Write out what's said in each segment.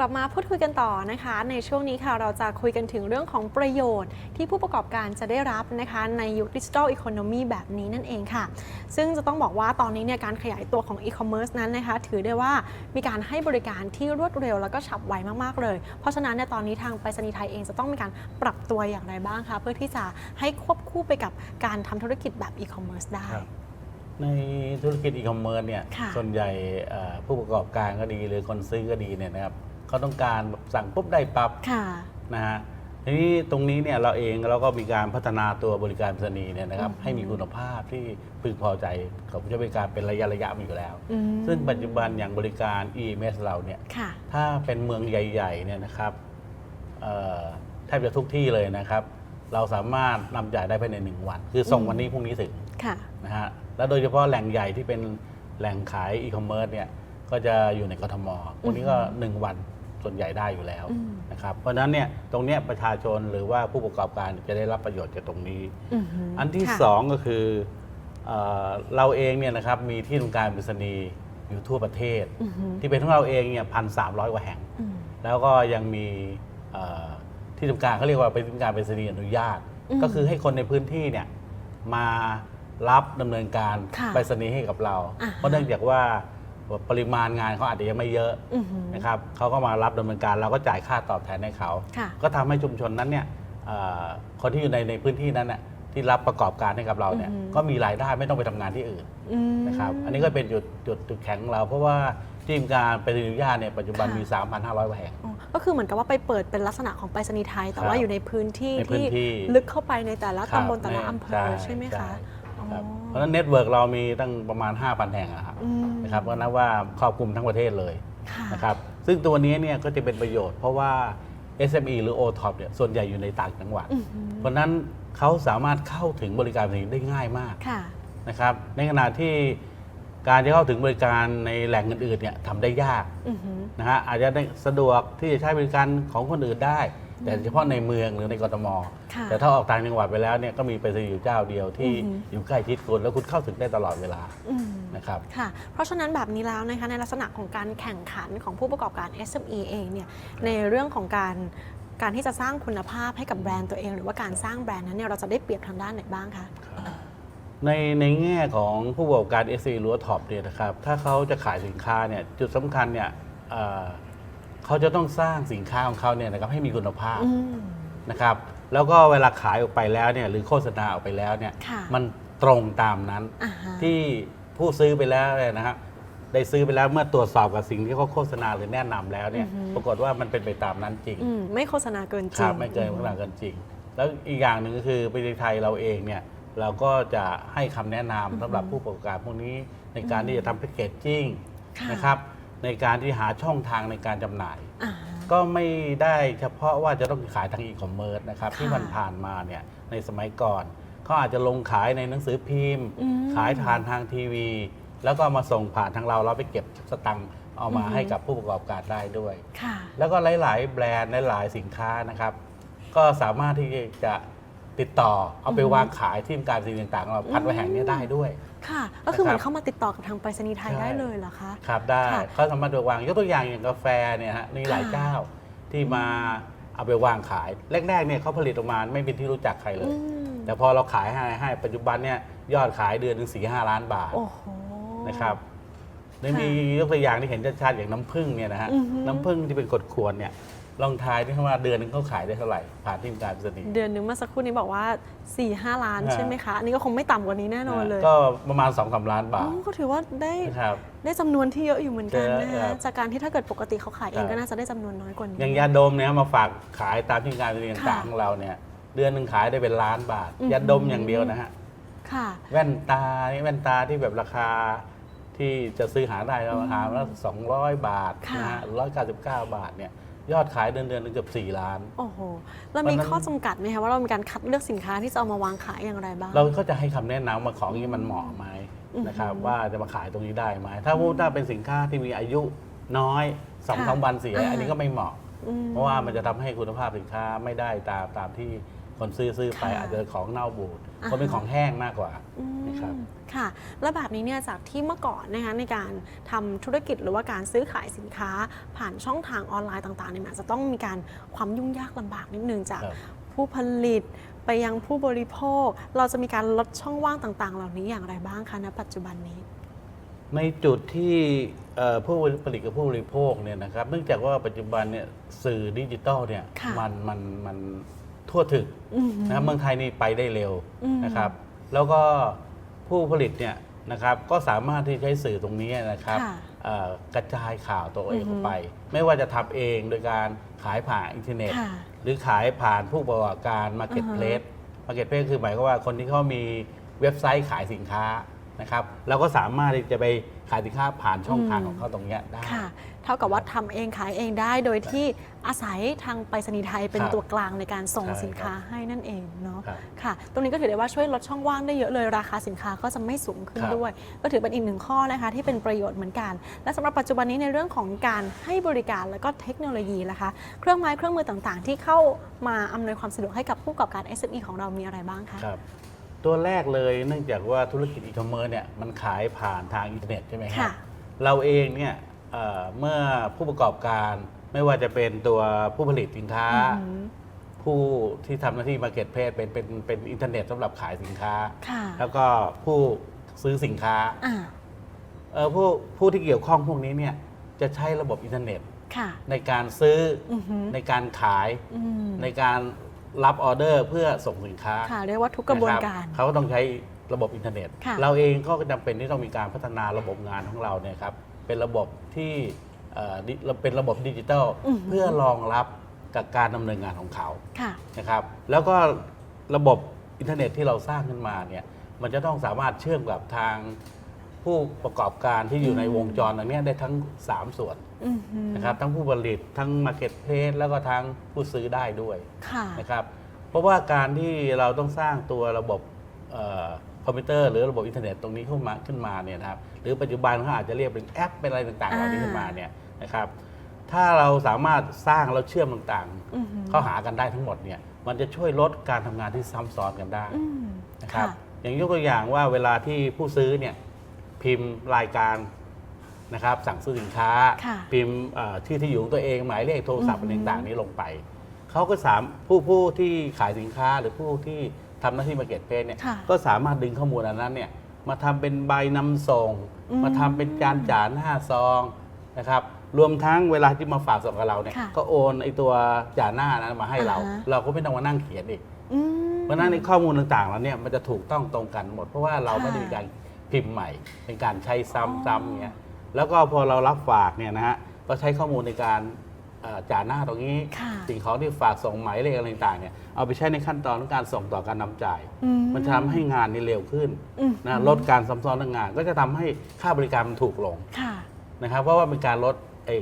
กลับมาพูดคุยกันต่อนะคะ ในช่วงนี้ค่ะเราจะคุยกันถึงเรื่องของประโยชน์ ที่ผู้ประกอบการจะได้รับนะคะในยุคดิจิทัลอีโคโนมีแบบนี้นั่นเองค่ะ ซึ่งจะต้องบอกว่าตอนนี้เนี่ยการขยายตัวของอีคอมเมิร์ซนั้นนะคะ ถือได้ว่ามีการให้บริการที่รวดเร็วแล้วก็ฉับไวมากๆเลย เพราะฉะนั้นเนี่ยตอนนี้ทางไปรษณีย์ไทยเองจะต้องมีการปรับตัวอย่างไรบ้างคะเพื่อที่จะให้ควบคู่ไปกับการทำธุรกิจแบบอีคอมเมิร์ซได้ครับในธุรกิจอีคอมเมิร์ซเนี่ยค่ะส่วนใหญ่เอ่อผู้ประกอบการก็ดีหรือคนซื้อก็ดีเนี่ยนะครับ เขาต้องการสั่งปุ๊บได้ปั๊บค่ะ นะฮะทีนี้ตรงนี้เนี่ยเราเองเราก็มีการพัฒนาตัวบริการไปรษณีย์เนี่ยนะครับอืมให้มีคุณภาพที่พึงพอใจกับผู้ใช้บริการเป็นระยะระยะมาอยู่แล้ว อืมซึ่งปัจจุบันอย่างบริการ EMS เราเนี่ยค่ะ ถ้าเป็นเมืองใหญ่ๆเนี่ยนะครับเอ่อแทบจะทุกที่เลยนะครับ เราสามารถนำจ่ายได้ภายในหนึ่งวัน คือส่งอืมวันนี้พรุ่งนี้ถึง ค่ะ นะฮะแล้วโดยเฉพาะแหล่งใหญ่ที่เป็นแหล่งขายอีคอมเมิร์ซเนี่ยก็จะอยู่ในกทมพวกนี้ก็ 1 วัน ส่วนใหญ่ได้อยู่แล้วอืมนะครับเพราะฉะนั้นเนี่ยตรงเนี้ยประชาชนหรือว่าผู้ประกอบการจะได้รับประโยชน์จากตรงนี้อือหืออันที่ค่ะสองก็คือเออเราเองเนี่ยนะครับมีที่ทำการไปรษณีย์อยู่ทั่วประเทศอือหือที่เป็นของเราเองเนี่ยพันสามร้อยกว่าแห่งอืมแล้วก็ยังมีเอ่อที่ทำการเขาเรียกว่าเป็นที่ทำการไปรษณีย์อนุญาต อืมก็คือให้คนในพื้นที่เนี่ยมารับดำเนินการค่ะไปรษณีย์ให้กับเรา อ่าฮะเพราะเนื่องจากว่า ปริมาณงานเขาอาจจะยังไม่เยอะอือหือ นะครับเขาก็มารับดำเนินการเราก็จ่ายค่าตอบแทนให้เขา ค่ะ ก็ทำให้ชุมชนนั้นเนี่ยเอ่อคนที่อยู่ในในพื้นที่นั้นน่ะที่รับประกอบการให้กับเราเนี่ยอือหือ ก็มีรายได้ไม่ต้องไปทำงานที่อื่นอืม นะครับอันนี้ก็เป็นจุดจุดจุดแข็งของเรา เพราะว่าที่ทำการไปรษณีย์อนุญาตเนี่ยปัจจุบันค่ะ มี 3,500กว่าแห่ง อ๋อก็คือเหมือนกับว่าไปเปิดเป็นลักษณะของไปรษณีย์ไทย แต่ว่าครับอยู่ในพื้นที่ในพื้นที่ ลึกเข้าไปในแต่ละครับตำบลแต่ละในอำเภใช่อใช่ไหมใช่คะอ๋อ ครับเพราะฉะนั้นเน็ตเวิร์กเรามีตั้งประมาณ 5,000 แห่งอะครับอืมนะครับก็นับว่าครอบคลุมทั้งประเทศเลยค่ะนะครับซึ่งตัวนี้เนี่ยก็จะเป็นประโยชน์เพราะว่า SME หรือ OTOP เนี่ยส่วนใหญ่อยู่ในต่างจังหวัดอือหือเพราะฉะนั้นเขาสามารถเข้าถึงบริการนี้ได้ง่ายมากค่ะนะครับในขณะที่การจะเข้าถึงบริการในแหล่งอื่นๆเนี่ยทำได้ยากอือหือนะฮะอาจจะได้สะดวกที่จะใช้บริการของคนอื่นได้ แต่เฉพาะในเมืองหรือในกทมค่ะแต่ถ้าออกต่างจังหวัดไปแล้วเนี่ยก็มีไปรษณีย์อยู่เจ้าเดียวที่อือฮึอยู่ใกล้ชิดคุณแล้วคุณเข้าถึงได้ตลอดเวลาอืมนะครับค่ะเพราะฉะนั้นแบบนี้แล้วนะคะในลักษณะของการแข่งขันของผู้ประกอบการ SME เองเนี่ยในเรื่องของการการที่จะสร้างคุณภาพให้กับแบรนด์ตัวเอง หรือว่าการสร้างแบรนด์นั้นเนี่ยเราจะได้เปรียบทางด้านไหนบ้างคะในในแง่ของผู้ประกอบการ s อ e หรือว่าท็อปเนี่ยนะครับถ้าเขาจะขายสินค้าเนี่ยจุดสำคัญเนี่ย เอ่อเขาจะต้องสร้างสินค้าของเขาเนี่ยนะครับให้มีคุณภาพอืม นะครับ แล้วก็เวลาขายออกไปแล้วเนี่ยหรือโฆษณาออกไปแล้วเนี่ยค่ะ มันตรงตามนั้น อ่าฮะที่ผู้ซื้อไปแล้วเนี่ยนะครับได้ซื้อไปแล้วเมื่อตรวจสอบกับสิ่งที่เขาโฆษณาหรือแนะนำแล้วเนี่ยอือฮึปรากฏว่ามันเป็นไปตามนั้นจริง อืมไม่โฆษณาเกินจคริรัง บไม่เกินขนาดกันจริง แล้วอีกอย่างหนึ่งก็คือประเทศไทยเราเองเนี่ยเราก็จะให้คำแนะนำสำหรับผู้ประกอบการพวกนี้ในการที่จะทำแพคเกจจิ้งค่ะ นะครับ ในการที่หาช่องทางในการจำหน่าย อ่า ก็ไม่ได้เฉพาะว่าจะต้องขายทางอีคอมเมิร์ซนะครับ ค่ะ ที่มันผ่านมาเนี่ยในสมัยก่อนเขาอาจจะลงขายในหนังสือพิมพ์ อืม ขายผ่านทางทีวี แล้วก็มาส่งผ่านทางเราเราไปเก็บสตังค์เอามาอือฮึ ให้กับผู้ประกอบการได้ด้วย ค่ะ แล้วก็หลาย ๆ แบรนด์หลาย ๆ สินค้านะครับ ก็สามารถที่จะ ติดต่อเอาไปอือฮึวางขายที่ทำการสิ่งต่างๆของเราพันไว้แห่งนี้ได้ด้วย ค่ะ ก็คือเหมือนนะครับเข้ามาติดต่อกับทางไปรษณีย์ไทยใช่ ได้เลยเหรอคะ ครับได้ค่ะเขาสามารถไปวางยกตัวอย่างอย่างกาแฟเนี่ยฮะมีหลายค่ะ เจ้าที่มาเอาไปวางขายแรกๆเนี่ยเขาผลิตออกมาไม่เป็นที่รู้จักใครเลยอืมแต่พอเราขายให้ให้ปัจจุบันเนี่ยยอดขายเดือนหนึ่งสี่ห้าล้านบาท โอ้โห นะครับได้ค่ะมียกตัวอย่างที่เห็นชัดๆอย่างน้ำผึ้งเนี่ยนะฮะ อือฮึน้ำผึ้งที่เป็นกดขวดเนี่ย ลองทายที่ว่าเดือนหนึงเขาขายได้เท่าไหร่ ผ่านที่การไปรษณีย์เดือนหนึ่งเมื่อสักครู่นี้บอกว่า 4 5 ล้านฮะใช่ไหมคะอันนี้ก็คงไม่ต่ำกว่านี้แน่นอนเลยก็ประมาณ2อสล้านบาอ๋ทอก็ถือว่าได้นะครับ ได้จำนวนที่เยอะอยู่เหมือนกันนะเยอะครัคะบจากการที่ถ้าเกิดปกติเขาขายเองครับ ก็น่าจะได้จำนวนน้อยกว่านี้ อย่างยาดมเนี่ยมาฝากขายตามที่การไปรษณีย์ค่ะต่างๆของเราเนี่ยเดือนหนึ่งขายได้เป็นล้านบาท อือฮึยาดมอย่างเดียวนะฮะค่ะ แว่นตานี่แว่นตาที่แบบราคาที่จะซื้อหาได้เราราคาละสองร้อยบาทค่ะนะฮะร้อยเก้าสิบเก้าบาทเนี่ย ยอดขายเดือนเดือนหนึงเกือบสี่ล้าน โอ้โหแล้วมีวันนั้น ข้อจำกัดไหมคะว่าเรามีการคัดเลือกสินค้าที่จะเอามาวางขายอย่างไรบ้าง เราก็จะให้คำแนะนำว่าของนี้มันเหมาะไหมอือฮึนะครับ ว่าจะมาขายตรงนี้ได้ไหมถ้าพูดถ้าเป็นสินค้าที่มีอายุน้อยสองค่ะสามวันเสีย อ่า อันนี้ก็ไม่เหมาะ อืม เพราะว่ามันจะทำให้คุณภาพสินค้าไม่ได้ตามตามที่ คนซื้อซื้อไปค่ะ อาจจะของเน่าบูดอ่าฮะก็เป็นของแห้งมากกว่า อืมนะครับ ค่ะ แล้วแบบนี้เนี่ยจากที่เมื่อก่อนนะคะในการทำธุรกิจหรือว่าการซื้อขายสินค้า ผ่านช่องทางออนไลน์ต่างๆเนี่ยมันอาจจะต้องมีการความยุ่งยากลำบากนิดนึงจากครับ ผู้ผลิตไปยังผู้บริโภค เราจะมีการลดช่องว่างต่างๆ เหล่านี้อย่างไรบ้างคะณปัจจุบันนี้ ในจุดที่เอ่อผู้ผลิตกับผู้บริโภคเนี่ยนะครับเนื่องจากว่าปัจจุบันเนี่ยสื่อดิจิตอลเนี่ยค่ะมันมันมัน ทั่วถึงอืมนะครับเมืองไทยนี่ไปได้เร็วอืมนะครับ แล้วก็ผู้ผลิตเนี่ยนะครับก็สามารถที่ใช้สื่อตรงนี้นะครับค่ะเอ่อกระจายข่าวตัวเองอือฮึออกไป ไม่ว่าจะทำเองโดยการขายผ่านอินเทอร์เน็ตค่ะหรือขายผ่านผู้ประกอบการ Marketplace Marketplace คือหมายความว่าคนที่เขามีเว็บไซต์ขายสินค้า นะครับเราก็สามารถที่จะไปขายสินค้าผ่านช่องทางอืมของเขาตรงเนี้ยได้ ค่ะ เท่ากับว่าทำเองขายเองได้โดยที่อาศัยทางไปรษณีย์ไทยเป็นครับตัวกลางในการส่งใช่สินค้าให้นั่นเองเนาะ ครับค่ะ ตรงนี้ก็ถือได้ว่าช่วยลดช่องว่างได้เยอะเลย ราคาสินค้าก็จะไม่สูงขึ้นครับ ด้วย ก็ถือเป็นอีกหนึ่งข้อนะคะที่เป็นประโยชน์เหมือนกัน และสำหรับปัจจุบันนี้ในเรื่องของการให้บริการและก็เทคโนโลยีนะคะ เครื่องไม้เครื่องมือต่างๆ ที่เข้ามาอำนวยความสะดวกให้กับผู้ประกอบการ SME ของเรามีอะไรบ้างคะ ครับ ตัวแรกเลยเนื่องจากว่าธุรกิจอีคอมเมิร์ซเนี่ยมันขายผ่านทางอินเทอร์เน็ตใช่ไหมครัค่ะบเราเองเนี่ยเอ่อเมื่อผู้ประกอบการไม่ว่าจะเป็นตัวผู้ผลิตสินค้า อืมผู้ที่ทำหน้าที่มาร์เก็ตเพจเป็นเป็นเป็นอินเทอร์เน็ตสำหรับขายสินค้า ค่ะแล้วก็ผู้ซื้อสินค้าอ่าเอ่อผู้ผู้ที่เกี่ยวข้องพวกนี้เนี่ยจะใช้ระบบอินเทอร์เน็ต ค่ะในการซื้อออหือในการขาย อืม ในการ รับออเดอร์เพื่อส่งสินค้าค่ะเรียกว่าทุกกระบวนการคเขาก็ต้องใช้ระบบอินเทอร์เน็ต ค่ะ เราเองก็จำเป็นที่ต้องมีการพัฒนาระบบงานของเราเนี่ยครับเป็นระบบที่เอ่อดิเป็นระบบดิจิทัลอือหือเพื่อรองรับกับการดำเนินงานของเขา ค่ะ นะครับแล้วก็ระบบอินเทอร์เน็ตที่เราสร้างขึ้นมาเนี่ยมันจะต้องสามารถเชื่อมกับทางผู้ประกอบการที่อยู่ในวงจรตรงเนี้ยได้ทั้ง 3 ส่วนอือหือ นะครับทั้งผู้ผลิตทั้ง Marketplace แล้วก็ทั้งผู้ซื้อได้ด้วยค่ะ นะครับเพราะว่าการที่เราต้องสร้างตัวระบบเออคอมพิวเตอร์หรือระบบอินเทอร์เน็ตตรงนี้ขึ้นมาขึ้นมาเนี่ยนะครับหรือปัจจุบันเขาอาจจะเรียกเป็นแอปเป็นอะไรต่างๆเหล่านี้อ่าขึ้นมาเนี่ยนะครับถ้าเราสามารถสร้างแล้วเชื่อมต่างอือหือ ๆ เข้าหากันได้ทั้งหมดเนี่ยมันจะช่วยลดการทำงานที่ซ้ำซ้อนกันได้ อืมนะครับค่ะ อย่างยกตัวอย่างว่าเวลาที่ผู้ซื้อเนี่ยพิมพ์รายการ นะครับสั่งซื้อสินค้า ค่ะพิมพ์เอ่อชื่อที่อยู่ของตัวเองหมายเลขโทรศัพท์อือะอไรฮึต่างๆนี้ลงไป เขาก็สามผู้ผู้ที่ขายสินค้าหรือผู้ที่ทำหน้าที่มาเก็ตเพจเนี่ย ค่ะ ก็สามารถดึงข้อมูลอันนั้นเนี่ยมาทำเป็นใบนำส่ง อืมมาทำเป็นจานจ่าหน้าซองนะครับรวมทั้งเวลาที่มาฝากส่งกับเราเนี่ยค่ะก็โอนไอตัวจ่าหน้านั้นมาให้เรา อ่าฮะ เราก็ไม่ต้องมานั่งเขียนอีกอืม เพราะฉะนั้นในข้อมูลต่างๆแล้วเนี่ยมันจะถูกต้องตรงกันหมด เพราะว่าเราค่ะไม่ได้มีการพิมพ์ใหม่ เป็นการใช้อ๋อซ้ำๆอย่างเงี้ย แล้วก็พอเรารับฝากเนี่ยนะฮะก็ใช้ข้อมูลในการเอ่อจ่าหน้าตรงนี้ ค่ะสิ่งของที่ฝากส่งหมายเลขอะไรต่างๆเนี่ยเอาไปใช้ในขั้นตอนของการส่งต่อการนำจ่าย อืมันจะทำให้งานนี่เร็วขึ้นอืม นะลดการซ้ำซ้อนทางงาน ก็จะทำให้ค่าบริการมันถูกลงค่ะนะครับเพราะว่าเป็นการลดไอ้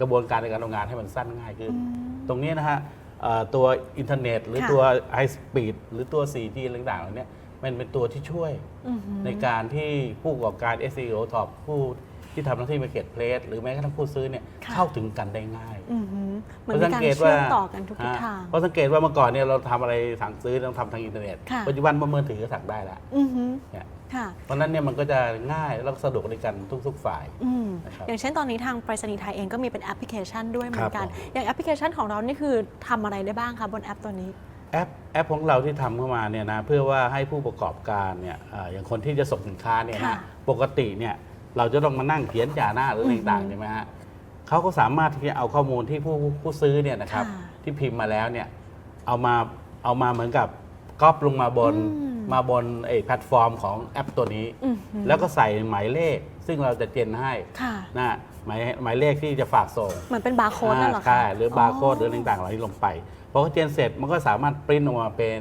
กระบวนการในการทำงานให้มันสั้นง่ายขึ้น อืม ตรงนี้นะฮะเอ่อตัวอินเทอร์เน็ต หรือค่ะ ตัว High Speed หรือตัว 4G อะไรต่างๆเหล่านี้มันเป็นตัวที่ช่วย อือหือในการที่ผู้ประกอบการ SEO Top ผู้ ที่ทำหน้าที่ Marketplace หรือแม้กระทั่งผู้ซื้อเนี่ยค่ะ เข้าถึงกันได้ง่าย อือหือเหมือนมีการเชื่อมต่อกันทุกทิศทางฮะเพราะสังเกตว่าเมื่อก่อนเนี่ยเราทำอะไรสั่งซื้อต้องทำทางอินเทอร์เน็ต ค่ะ ปัจจุบันมือถือก็สั่งได้แล้วอือหือเนี่ยค่ะ เพราะฉะนั้นเนี่ยมันก็จะง่ายแล้วก็สะดวกในกันทุกๆฝ่าย อืมนะครับอย่างเช่นตอนนี้ทางไปรษณีย์ไทยเองก็มีเป็นแอปพลิเคชันด้วยเหมือนกัน ครับผม อย่างแอปพลิเคชันของเรานี่คือทำอะไรได้บ้างคะบนแอปตัวนี้ แอปแอปของเราที่ทำเข้ามาเนี่ยนะเพื่อว่าให้ผู้ประกอบการเนี่ยเอ่ออย่างคนที่จะส่งสินค้าเนี่ยค่ะนะปกติเนี่ย เราจะต้องมานั่งเขียนจ่าหน้าหรืออะไรต่างอือฮึๆใช่ไหมฮะเขาก็สามารถที่จะเอาข้อมูลที่ผู้ผู้ซื้อเนี่ยนะครับ ค่ะที่พิมพ์มาแล้วเนี่ยเอามาเอามาเหมือนกับก๊อปลงมาบนอืม มาบนไอ้แพลตฟอร์มของแอปตัวนี้ อือหือแล้วก็ใส่หมายเลข ซึ่งเราจะเจนให้ค่ะ นะหมายหมายเลขที่จะฝากส่ง เหมือนเป็นบาร์โค้ดนั่นเหรอคะ ใช่หรือบาร์โค้ดหรืออะไรต่างๆเหล่านี้ลงไปพอเขาเจนเสร็จมันก็สามารถปริ้นออกมาเป็น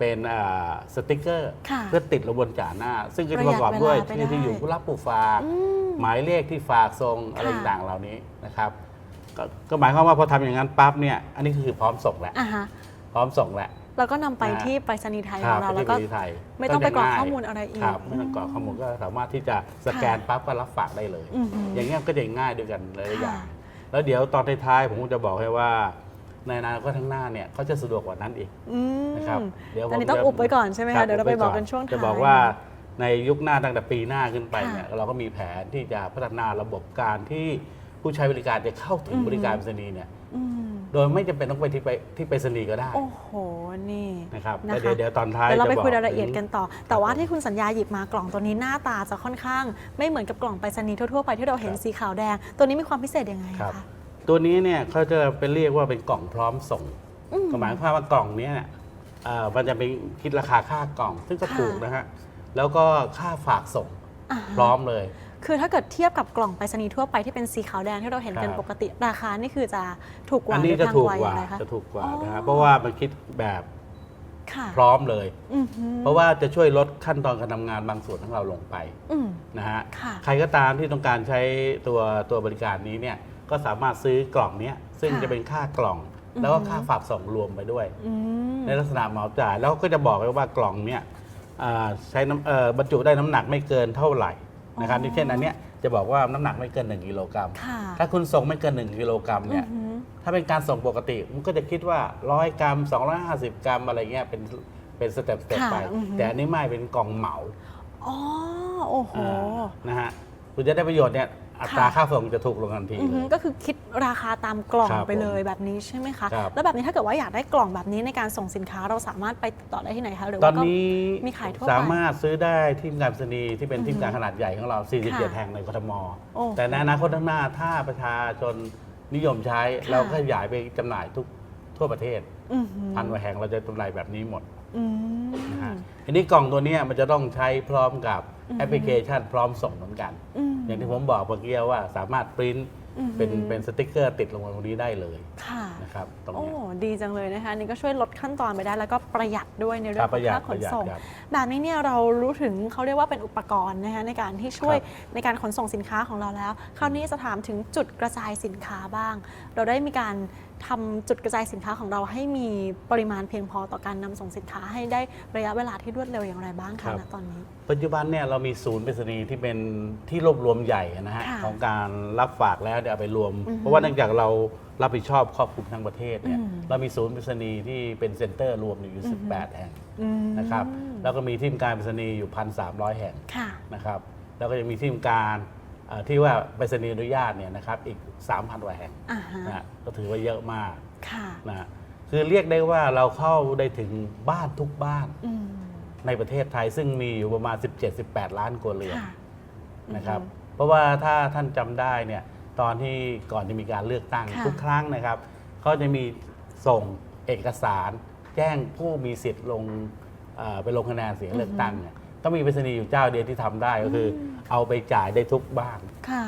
เป็นอ่าสติกเกอร์ ค่ะเพื่อติดลงบนจ่าหน้า ซึ่งก็ประจะหปยัดระกอบด้วยเวลาไปชื่อที่ได้อยู่ผู้รับผู้ฝาก อืมหมายเลขที่ฝากส่งอะไรค่ะ ต่างๆเหล่านี้นะครับก็ก็หมายความว่าพอทำอย่างนั้นปั๊บเนี่ยอันนี้คือพร้อมส่งแล้วอะฮะพร้อมส่งแล้ว เราก็นำไปนะที่ไปรษณีย์ไทยคขรัอบงเราไปแล้วที่ก็บริษัทไทยไม่ต้องไปกรอกจะง่ายข้อมูลอะไรอีกครับไม่ต้องกรอกข้อมูลก็สามารถที่จะสแกนปั๊บก็รับฝากได้เลย อือหืออย่างเงี้ยก็จะง่ายด้วยกันหลายๆอย่าง ค่ะแล้วเดี๋ยวตอนท้ายๆผมก็จะบอกให้ว่า ในอนาคตข้างหน้าเนี่ยเขาจะสะดวกกว่านั้นอีกอืมนะครับเดี๋ยวอันนี้ผมต้องจะอุบไว้ก่อนใช่ไหมครัคะบเดี๋ยวเราไปบอกกันช่วงท้าย จะบอกว่าในยุคหน้าตั้งแต่ปีหน้าขึ้นไปเนี่ยค่ะเราก็มีแผนที่จะพัฒนาระบบการที่ผู้ใช้บริการจะเข้าถึงอืมบริการไปรษณีย์เนี่ยอืมโดยไม่จำเป็นต้องไปที่ไปที่ไปรษณีย์ก็ได้ โอ้โห นี่นะครับนะคะแล้วเดี๋ยวเดี๋ยวตอนท้ายเดี๋ยวเราไปจะบอกคุยรายละเอียดถึงกันต่อ แต่ว่าผมที่คุณสัญญาหยิบมากล่องตัวนี้หน้าตาจะค่อนข้าง ไม่เหมือนกับกล่องไปรษณีย์ทั่วๆไปที่เราเห็นครับสีขาวแดง ตัวนี้มีความพิเศษยังไงครับ คะ ตัวนี้เนี่ยเขาจะเป็นเรียกว่าเป็นกล่องพร้อมส่งอืมก็หมายความว่ากล่องเนี้เนี่ยเอ่อมันจะเป็นคิดราคาค่ากล่อง ซึ่งก็ค่ะถูกนะฮะแล้วก็ค่าฝากส่งอ่าฮะ พร้อมเลย คือถ้าเกิดเทียบกับกล่องไปรษณีย์ทั่วไปที่เป็นสีขาวแดงที่เราเห็นกันครับ ปกติราคานี่คือจะถูกกว่าอันนี้หรืจะแพงถูกว่กว่าอย่งไรคะจะถูกกว่าอ๋อนะฮะเพราะว่ามันคิดแบบค่ะพร้อมเลย อือหือเพราะว่าจะช่วยลดขั้นตอนการทำงานบางส่วนของเราลงไปอืม นะฮะค่ะ ใครก็ตามที่ต้องการใช้ตัวตัวบริการนี้เนี่ย ก็สามารถซื้อกล่องเนี้ยซึ่งค่ะจะเป็นค่ากล่องอือฮึแล้วก็ค่าฝากส่งรวมไปด้วย อืม ในลักษณะเหมาจ่ายแล้วก็จะบอกไว้ว่ากล่องเนี่ยอ่าใช้น้ำเอ่อบรรจุได้น้ำหนักไม่เกินเท่าไหร่นะครับอ๋อที่เช่นอันเนี้ยจะบอกว่าน้ำหนักไม่เกิน 1กิโลกรัมค่ะถ้าคุณส่งไม่เกิน 1กิโลกรัมเนี่ยอือหือ ถ้าเป็นการส่งปกติมันก็จะคิดว่า 100 กรัม 250 กรัมอะไรเงี้ยเป็นเป็นสเต็ปสเต็ปค่ะไป อือฮึ แต่อันนี้ไม่เป็นกล่องเหมาอ๋อโอ้โห อ่านะฮะคุณจะได้ประโยชน์เนี่ย อัตราค่ะค่าส่งจะถูกลงทันทีอือเลหือยก็คือคิดราคาตามกล่องครับไปเลยแบบนี้ใช่ไหมคะครับแล้วแบบนี้ถ้าเกิดว่าอยากได้กล่องแบบนี้ในการส่งสินค้าเราสามารถไปติดต่อได้ที่ไหนคะหรือตอว่านก็นี้มีขายทั่วไปสามารถซื้อได้ที่การษณีย์ที่เป็นอือฮึที่การขนาดใหญ่ของเราค่ะ47 แห่งในกทมโอ้แต่ในอนาคตข้างหน้าถ้าประชาชนนิยมใช้ค่ะเราก็ขยายไปจำหน่ายทุกทั่วประเทศอือหือพันกว่าแห่งเราจะจำหน่ายแบบนี้หมดอืมนะฮะทีนี้กล่องตัวเนี้ยมันจะต้องใช้พร้อมกับอือฮึแอปพลิเคชันพร้อมส่งเหมือนกัน อืมอย่างที่ผมบอกเมื่อกี้ว่าสามารถปริ้นอือฮึเป็นเป็นสติกเกอร์ติดลงมาตรงนี้ได้เลย ค่ะ นะครับตรงโอ้เนี้ย ดีจังเลยนะคะนี่ก็ช่วยลดขั้นตอนไปได้แล้วก็ประหยัดด้วยในเรื่คอรังบขปองระหยัดค่าขประนหยัดส่งครับแบบนี้เนี่ยเรารู้ถึงเขาเรียกว่าเป็นอุปกรณ์นะคะในการที่ช่วยครับ ในการขนส่งสินค้าของเราแล้ว คราวนี้จะถามถึงจุดกระจายสินค้าบ้าง เราได้มีการทำจุดกระจายสินค้าของเราให้มีปริมาณเพียงพอต่อการนำส่งสินค้าให้ได้ระยะเวลาที่รวดเร็วอย่างไรบ้างครัคะบณตอนนี้ ปัจจุบันเนี่ยเรามีศูนย์ไปรษณีย์ที่เป็นที่รวบรวมใหญ่นะฮะค่ะของการรับฝากแล้วเดี๋ยวเอาไปรวม อือฮึเพราะว่าเนื่องจากเรา รับผิดชอบครอบคลุมทั้งประเทศเนี่ยอืมเรามีศูนย์ไปรษณีย์ที่เป็นเซ็นเตอร์รวมอยู่อือฮึ18 แห่งอืมนะครับแล้วก็มีที่ทำการไปรษณีย์อยู่ 1,300 แห่งค่ะนะครับแล้วก็จะมีที่ทำการเอ่อที่ว่าไปรษณีย์อนุญาตเนี่ยนะครับอีก 3,000กว่าแห่งอ่าฮะนะฮะก็ถือว่าเยอะมากค่ะนะฮะคือเรียกได้ว่าเราเข้าได้ถึงบ้านทุกบ้านอืมในประเทศไทยซึ่งมีอยู่ประมาณ 17-18 ล้านครัวเรือนค่ะนะครับอือฮึเพราะว่าถ้าท่านจำได้เนี่ย ตอนที่ก่อนจะมีการเลือกตั้งค่ะทุกครั้งนะครับเขาจะมีส่งเอกสาร แจ้งผู้มีสิทธิ์ลงเอ่อไปลงคะแนนเสียงเลือกตั้งเนี่ยก็มีไปรษณีย์อยู่เจ้าเดียวที่ทำได้ก็คืออเอาไปจ่ายได้ทุกบ้าน ค่ะ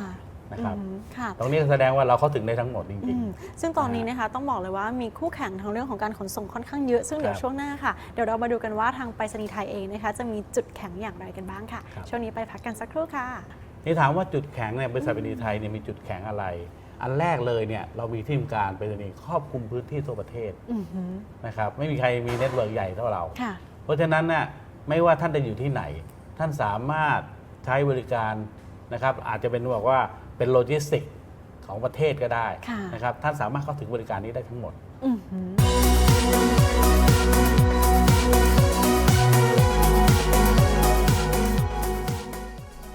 นะครับ อืมค่ะ ตรงนี้แสดงว่าเราเข้าถึงได้ทั้งหมดจอืริงมซึ่งตอนนี้นะคะต้องบอกเลยว่ามีคู่แข่งทางเรื่องของการขนส่งค่อนข้างเยอะ ซึ่งเดี๋ยวครับช่วงหน้าค่ะ เดี๋ยวเรามาดูกันว่าทางไปรษณีย์ไทยเองนะคะ จะมีจุดแข็งอย่างไรกันบ้างค่ะ ครับ ช่วงนี้ไปพักกันสักครู่ค่ะๆ นี่ถามว่าจุดแข็งเนี่ยบริษัทไปรษณีย์ไทยเนี่ยมีจุดแข็งอะไร อันแรกเลยเนี่ยเรามีทีมการไปรษณีย์ครอบคลุมพื้นที่ทั่วประเทศอือหือนะครับไม่มีใครมีเน็ตเวิร์กใหญ่เท่าเรา ค่ะ เพราะฉะนั้นน่ะไม่ว่าท่านจะอยู่ที่ไหน ท่านสามารถใช้บริการนะครับอาจจะเป็นบอกว่าเป็นโลจิสติกของประเทศก็ได้ค่ะ นะครับท่านสามารถเข้าถึงบริการนี้ได้ทั้งหมด อือหือ